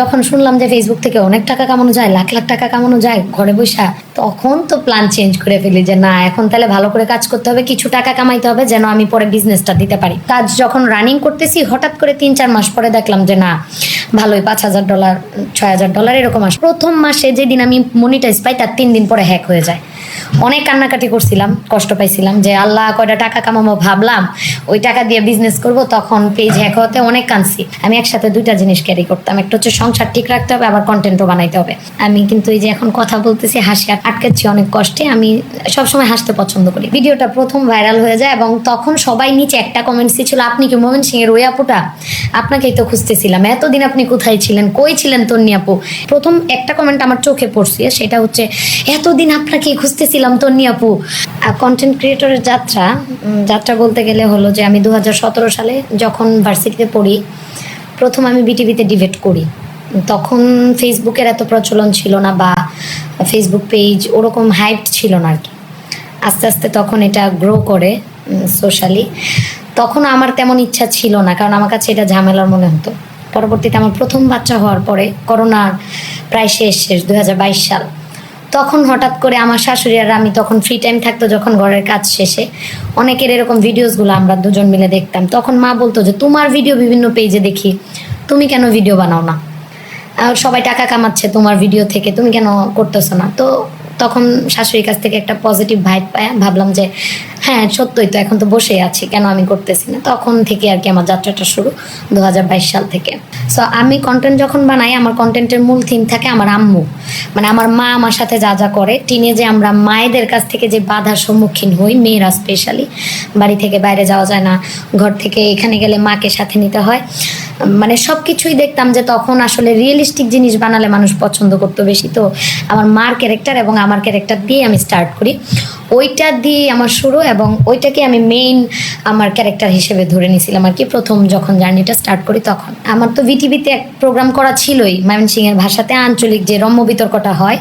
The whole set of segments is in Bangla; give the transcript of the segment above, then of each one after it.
যখন শুনলাম যে ফেসবুক থেকে অনেক টাকা কামানো যায়, লাখ লাখ টাকা কামানো যায় ঘরে বসে, তখন তো প্ল্যান চেঞ্জ করে ফেলি যে না, এখন তাহলে ভালো করে কাজ করতে হবে, কিছু টাকা কামাইতে হবে যেন আমি পরে বিজনেসটা দিতে পারি। কাজ যখন রানিং করতেছি, হঠাৎ করে তিন চার মাস পরে দেখলাম যে না, ভালোই পাঁচ হাজার ডলার ছয় হাজার ডলার এরকম আসে। প্রথম মাসে যেদিন আমি মনিটাইজ পাই, তার তিন দিন পরে হ্যাক হয়ে যায়। অনেক কান্নাকাটি করছিলাম, কষ্ট পাইছিলাম যে আল্লাহ কয়টা টাকা কামাবো ভাবলাম, ওই টাকা দিয়ে বিজনেস করব, তখন পেজ হ্যাক হতে অনেক কানছি আমি একসাথে দুইটা জিনিস ক্যারি করতাম, একটা হচ্ছে সংসার ঠিক রাখতে হবে, আবার কন্টেন্টও বানাইতে হবে। আমি কিন্তু এই যে এখন কথা বলতেছি, হাসি আটকাচ্ছি অনেক কষ্টে, আমি সবসময় হাসতে পছন্দ করি। ভিডিওটা প্রথম ভাইরাল হয়ে যায় এবং তখন সবাই নিচে একটা কমেন্টস ছিল আপনি কি মোমেন সিং এর ওই আপুটা? আপনাকেই তো খুঁজতেছিলাম, এতদিন আপনি কোথায় ছিলেন? কই ছিলেন তন্নি আপু? প্রথম একটা কমেন্ট আমার চোখে পড়ছে, সেটা হচ্ছে, এতদিন আপনাকে খুঁজতেছিলাম তন্নি আপু। কন্টেন্ট ক্রিয়েটরের যাত্রা যাত্রা বলতে গেলে হলো যে আমি দু হাজার সতেরো সালে যখন ভার্সিটিতে পড়ি, প্রথম আমি বিটিভিতে ডিবেট করি। তখন ফেসবুকের এত প্রচলন ছিল না বা ফেসবুক পেজ ওরকম হাইপ ছিল না আর কি আস্তে আস্তে তখন এটা গ্রো করে সোশ্যালি তখন আমার তেমন ইচ্ছা ছিল না, কারণ আমার কাছে এটা ঝামেলার মনে হতো। পরবর্তীতে আমার প্রথম বাচ্চা হওয়ার পরে, করোনার প্রায় শেষ শেষ দুই হাজার বাইশ সাল। তখন হঠাৎ করে আমার শাশুড়ি আর আমি তখন ফ্রি টাইম থাকতো যখন ঘরের কাজ শেষে। অনেকের এরকম ভিডিওসগুলো আমরা দুজন মিলে দেখতাম। তখন মা বলতো যে, তোমার ভিডিও বিভিন্ন পেজে দেখি। তুমি কেন ভিডিও বানাও না? আর সবাই টাকা কামাচ্ছে তোমার ভিডিও থেকে। তুমি কেন করতেছো না? তো তখন শাশুড়ির কাছ থেকে একটা পজিটিভ ভাইব পায়। ভাবলাম যে হ্যাঁ সত্যই তো এখন তো বসেই আছি। কেন আমি করতেছি না? তখন থেকে আর কি আমার যাত্রাটা শুরু, দু হাজার বাইশ সাল থেকে। সো আমি কন্টেন্ট যখন বানাই, আমার কন্টেন্টের মূল থিম থাকে আমার আম্মু। মানে আমার মা আমার সাথে যা যা করে। টিনে যে আমরা মায়েদের কাছ থেকে যে বাধার সম্মুখীন হই, মেয়েরা স্পেশালি বাড়ি থেকে বাইরে যাওয়া যায় না। ঘর থেকে এখানে গেলে মাকে সাথে নিতে হয়। মানে সব কিছুই দেখতাম যে তখন আসলে রিয়েলিস্টিক জিনিস বানালে মানুষ পছন্দ করতো বেশি। তো আমার মার ক্যারেক্টার এবং আমার ক্যারেক্টার দিয়ে আমি স্টার্ট করি। ওইটা দিয়ে আমার শুরু এবং ওইটাকে আমি মেইন আমার ক্যারেক্টার হিসেবে ধরে নিয়েছিলাম আর কি প্রথম যখন জার্নিটা স্টার্ট করি তখন। আমার তো ভিটিভিতে এক প্রোগ্রাম করা ছিলই, ময়মনসিংহের ভাষাতে আঞ্চলিক যে রম্য বিতর্কটা হয়,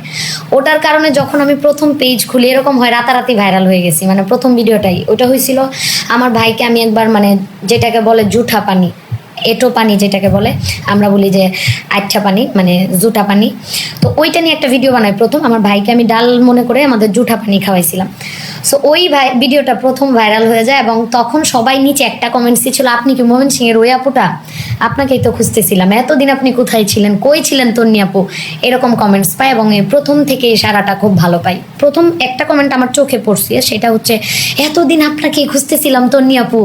ওটার কারণে যখন আমি প্রথম পেজ খুলি, এরকম হয় রাতারাতি ভাইরাল হয়ে গেছি। মানে প্রথম ভিডিওটাই ওটা হয়েছিল আমার ভাইকে আমি একবার মানে যেটাকে বলে জুঠা পানি এটো পানি যেটাকে বলে, আমরা বলি যে আচ্ছা পানি মানে জুটা পানি। তো ওইটা নিয়ে একটা ভিডিও বানাই। প্রথম আমার ভাইকে আমি ডাল মনে করে আমাদের জুঠা পানি খাওয়াইছিলাম। সো ওই ভিডিওটা প্রথম ভাইরাল হয়ে যায় এবং তখন সবাই নিচে একটা কমেন্টস ছিল আপনি কি মোমেন সিং এর ওই আপুটা? আপনাকেই তো খুঁজতেছিলাম, এতদিন আপনি কোথায় ছিলেন? কই ছিলেন তন্নি আপু? এরকম কমেন্টস পাই এবং প্রথম থেকে সারাটা খুব ভালো পাই। প্রথম একটা কমেন্ট আমার চোখে পড়ছে, সেটা হচ্ছে, এতদিন আপনাকে খুঁজতেছিলাম তন্নি আপু।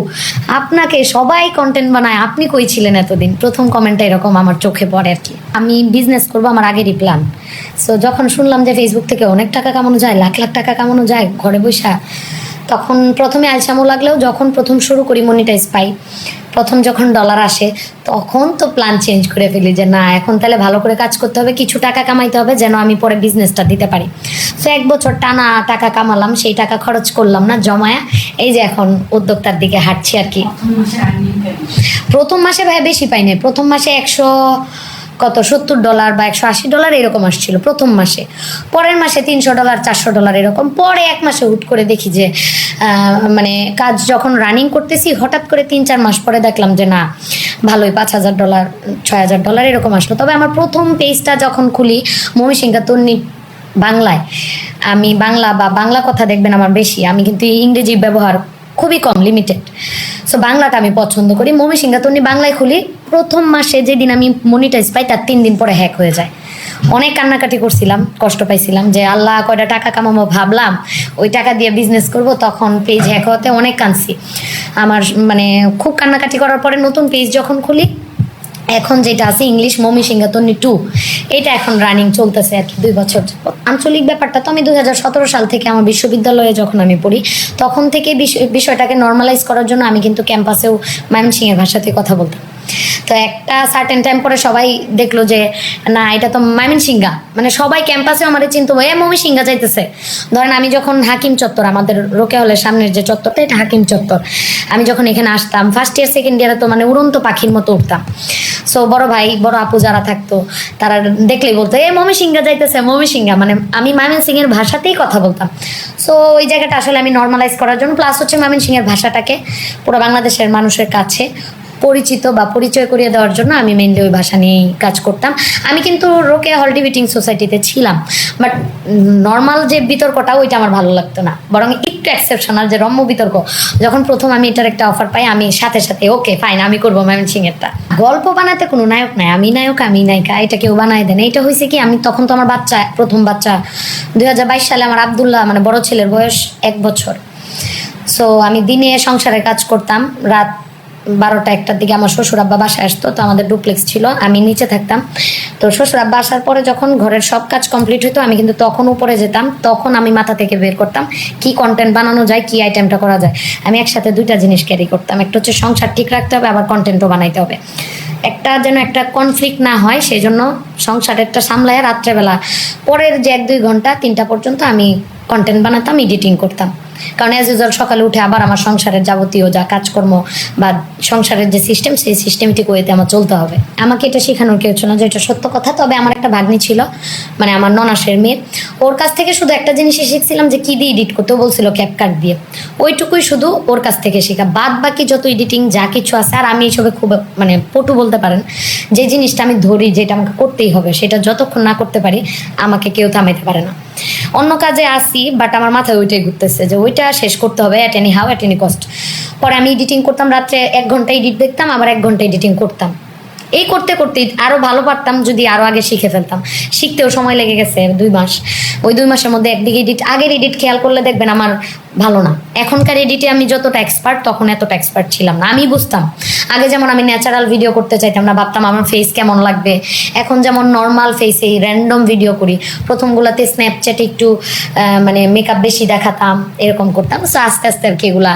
আপনাকে সবাই কন্টেন্ট বানায়, আপনি কই ছিলেন এতদিন? প্রথম কমেন্টটা এরকম আমার চোখে পড়ে আর কি। আমি বিজনেস করব আমার আগেরই প্ল্যান সো যখন শুনলাম যে ফেসবুক থেকে অনেক টাকা কামানো যায়, লাখ লাখ টাকা কামানো যায়, ঘরে বসে তখন প্রথমে আলসামো লাগলেও যখন প্রথম শুরু করি মনিটাইজ পাই, প্রথম যখন ডলার আসে, তখন তো প্ল্যান চেঞ্জ করে ফেলি যে না, এখন তাহলে ভালো করে কাজ করতে হবে, কিছু টাকা কামাইতে হবে যেন আমি পরে বিজনেসটা দিতে পারি। তো এক বছর টানা টাকা কামালাম, সেই টাকা খরচ করলাম না, জমায়া, এই যে এখন উদ্যোক্তার দিকে হাঁটছি আর কি। প্রথম মাসে ভাই বেশি পাইনি প্রথম মাসে একশো কত? সত্তর ডলার বা একশো আশি ডলার এরকম আসছিল প্রথম মাসে। পরের মাসে তিনশো ডলার, চারশো ডলার এরকম। পরে এক মাসে হুট করে দেখি যে মানে কাজ যখন রানিং করতেছি, হঠাৎ করে তিন চার মাস পরে দেখলাম যে, না, ভালোই পাঁচ হাজার ডলার, ছয় হাজার ডলার এরকম আসলো। তবে আমার প্রথম পেজটা যখন খুলি মহিসিংহা তন্নি বাংলায়, আমি বাংলা বা বাংলা কথা দেখবেন আমার বেশি। আমি কিন্তু ইংরেজি ব্যবহার খুবই কম লিমিটেড সো বাংলাটা আমি পছন্দ করি। মমি সিংহাতনি বাংলায় খুলি। প্রথম মাসে যেদিন আমি মনিটাইজ পাই, তার তিন দিন পরে হ্যাক হয়ে যায়। অনেক কান্নাকাটি করছিলাম, কষ্ট পাইছিলাম যে, আল্লাহ, কয়টা টাকা কামাবো? ভাবলাম, ওই টাকা দিয়ে বিজনেস করব। তখন পেজ হ্যাক হতে অনেক কাঁদছি। আমার মানে খুব কান্নাকাটি করার পরে নতুন পেজ যখন খুলি এখন যেটা আছে ইংলিশ মমি সিংহাতনি টু এটা এখন রানিং চলতেছে আর কি দুই বছর। আঞ্চলিক ব্যাপারটা তো আমি দুই হাজার সতেরো সাল থেকে আমার বিশ্ববিদ্যালয়ে যখন আমি পড়ি, তখন থেকে বিষ- বিষয়টাকে নর্মালাইজ করার জন্য আমি কিন্তু ক্যাম্পাসেও ময়মনসিংহের ভাষাতে কথা বলতাম। তো একটা সার্টেন টাইম পরে সবাই দেখল যে, না, এটা তো সিংহা মানে সবাই ক্যাম্পাসে আমার চিনতো, এ মমি সিংহা যাইতেছে। ধরেন আমি যখন হাকিম চত্বর, আমাদের রোকে হলের সামনের যে চত্বরটা এটা হাকিম চত্বর। আমি যখন এখানে আসতাম ফার্স্ট ইয়ার সেকেন্ড ইয়ারে তো মানে উড়ন্ত পাখির মতো উঠতাম। সো বড় ভাই, বড় আপু যারা থাকতো, তারা দেখলেই বলতো, এ মমি সিংহা যাইতেছে মমি সিংহা মানে আমি মামিন সিং এর ভাষাতেই কথা বলতাম। সো ওই জায়গাটা আসলে আমি নর্মালাইজ করার জন্য প্লাস হচ্ছে মামিন সিং এর ভাষাটাকে পুরো বাংলাদেশের মানুষের কাছে পরিচিত বা পরিচয় করিয়ে দেওয়ার জন্য আমি মেনলি ওই ভাষা নিয়েই কাজ করতাম। আমি কিন্তু রোকেয়া হল সোসাইটিতে ছিলাম বাট নর্মাল যে বিতর্কটা ওইটা আমার ভালো লাগতো না। বরং একটু এক্সেপশনাল যে রম্য বিতর্ক, যখন প্রথম আমি এটার একটা অফার পাই, আমি সাথে সাথে ওকে ফাইন আমি করব ম্যাম সিংয়েরটা গল্প বানাতে কোনো নায়ক নাই, আমি নায়ক, আমি নায়িকা, এটা কেউ বানায় দেন এটা হয়েছে কি, আমি তখন তো আমার বাচ্চা, প্রথম বাচ্চা, দুই হাজার বাইশ সালে আমার আবদুল্লাহ মানে বড় ছেলের বয়স এক বছর। সো আমি দিনে সংসারে কাজ করতাম, রাত বারোটা একটার দিকে আমার শ্বশুর আব্বা বাসায় আসতো, তো আমাদের ডুপ্লেক্স ছিল, আমি নিচে থাকতাম। তো শ্বশুর আব্বা আসার পরে যখন ঘরের সব কাজ কমপ্লিট হতো আমি কিন্তু তখন উপরে যেতাম, তখন আমি মাথা থেকে বের করতাম কি কন্টেন্ট বানানো যায়, কি আইটেমটা করা যায়। আমি একসাথে দুইটা জিনিস ক্যারি করতাম, একটা হচ্ছে সংসার ঠিক রাখতে হবে, আবার কন্টেন্টও বানাইতে হবে। একটা যেন একটা কনফ্লিক্ট না হয় সেই জন্য সংসারেরটা সামলায় রাত্রেবেলা, পরের যে এক দুই ঘণ্টা, তিনটা পর্যন্ত আমি কন্টেন্ট বানাতাম এডিটিং করতাম। কারণ অ্যাজ ইউজুয়াল সকালে উঠে আবার আমার সংসারের যাবতীয় যা কাজকর্ম বা সংসারের যে সিস্টেম সেই সিস্টেমটিক ওয়েতে আমার চলতে হবে। আমাকে এটা শেখানোর কেউ ছিল না যে এটা সত্য কথা, তবে আমার একটা ভাগ্নি ছিল মানে আমার ননাসের মেয়ে। ওর কাছ থেকে শুধু একটা জিনিসই শিখছিলাম যে কি দিয়ে এডিট করতে। বলছিল ক্যাপকাট দিয়ে। ওইটুকুই শুধু ওর কাছ থেকে শেখা। বাদ বাকি যত এডিটিং যা কিছু আছে, আর আমি এইসবে খুব মানে পটু বলতে পারেন, যে জিনিসটা আমি ধরি, যেটা আমাকে করতেই হবে, সেটা যতক্ষণ না করতে পারি, আমাকে কেউ থামাইতে পারে না। অন্য কাজে আসি বাট আমার মাথায় ওইটাই ঘুরতেছে যে ওইটা শেষ করতে হবে at any how at any cost পরে আমি এডিটিং করতাম, রাত্রে এক ঘণ্টা এডিট দেখতাম, আবার এক ঘণ্টা এডিটিং করতাম। এই করতে করতে আরও ভালো পারতাম যদি আরও আগে শিখে ফেলতাম। শিখতেও সময় লেগে গেছে দুই মাস। ওই দুই মাসের মধ্যে একদিকে এডিট আগের এডিট খেয়াল করলে দেখবেন আমার ভালো না। এখনকার এডিটে আমি যতটা এক্সপার্ট তখন এতটা এক্সপার্ট ছিলাম না। আমি বুঝতাম। আগে যেমন আমি ন্যাচারাল ভিডিও করতে চাইতাম না, ভাবতাম আমার ফেস কেমন লাগবে। এখন যেমন নর্মাল ফেসে র্যান্ডম ভিডিও করি। প্রথমগুলোতে স্ন্যাপচ্যাটে একটু মানে মেকআপ বেশি দেখাতাম, এরকম করতাম। So, আস্তে আস্তে আর কি এগুলা